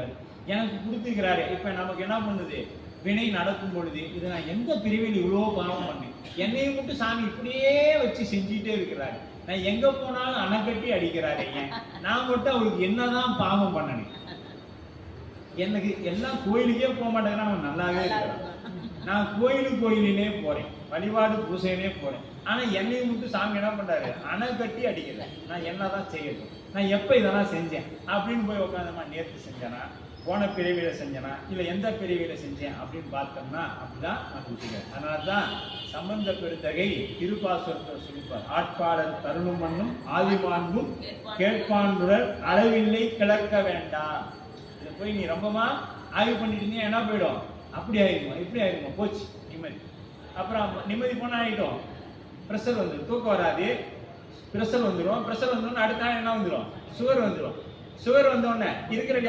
கொடுத்துருக்கிறாரு எனக்கு கொடுத்துருக்கிறாரு. இப்ப நமக்கு என்ன பண்ணுது? வினை நடக்கும் பொழுது இதை நான் எந்த பிரிவில் இவ்வளோ பாவம் பண்ணேன். என்னையும் மட்டும் சாமி இப்படியே வச்சு செஞ்சுட்டே இருக்கிறாரு. நான் எங்க போனாலும் அணைக்கட்டி அடிக்கிறாரு நான் மட்டும் அவருக்கு என்னதான் பாவம் பண்ணணும் எனக்கு எல்லாம் கோயிலுக்கே போக மாட்டேங்கிறான். நல்லாவே இருக்கிறான். நான் கோயிலுக்கு கோயிலினே போறேன். வழிபாடு பூசையினே போறேன். ஆனா என்னையும் மட்டும் சாமி என்ன பண்றாரு? அணை கட்டி அடிக்கல. நான் என்னதான் செய்யணும்? நான் எப்ப இதெல்லாம் செஞ்சேன்? அப்படின்னு போய் உட்காந்தமா நேற்று செஞ்சேனா? போன பிரிவில செஞ்சேனா? இல்ல எந்த பிரிவில செஞ்சேன்? அப்படின்னு பார்த்தோம்னா அப்படிதான் நான் விட்டுக்கிறேன் அதனால தான் சம்பந்த பெருந்தகை திருப்பாசுரத்தை சொல்லிப்பார். ஆட்பாளர் தருணம் மண்ணும் ஆதிமான்மும் கேட்பான்முரல் அளவில்லை கிளக்க வேண்டாம். இதை போய் நீ ரொம்பமா ஆய்வு பண்ணிட்டு இருந்தீங்க என்ன போயிடும். அப்படி ஆயிடுமா இப்படி ஆயிடுமா போச்சு நிம்மதி. அப்புறம் நிம்மதி போனால் ஆகிட்டோம் ப்ரெஷர் வந்துடும் தூக்கம் வராது. ப்ரெஷர் வந்துடும் ப்ரெஷர் வந்தோடனே அடுத்த நாள் என்ன வந்துடும் சுகர் வந்துடும் சுகர் வந்தோடனே இருக்கிற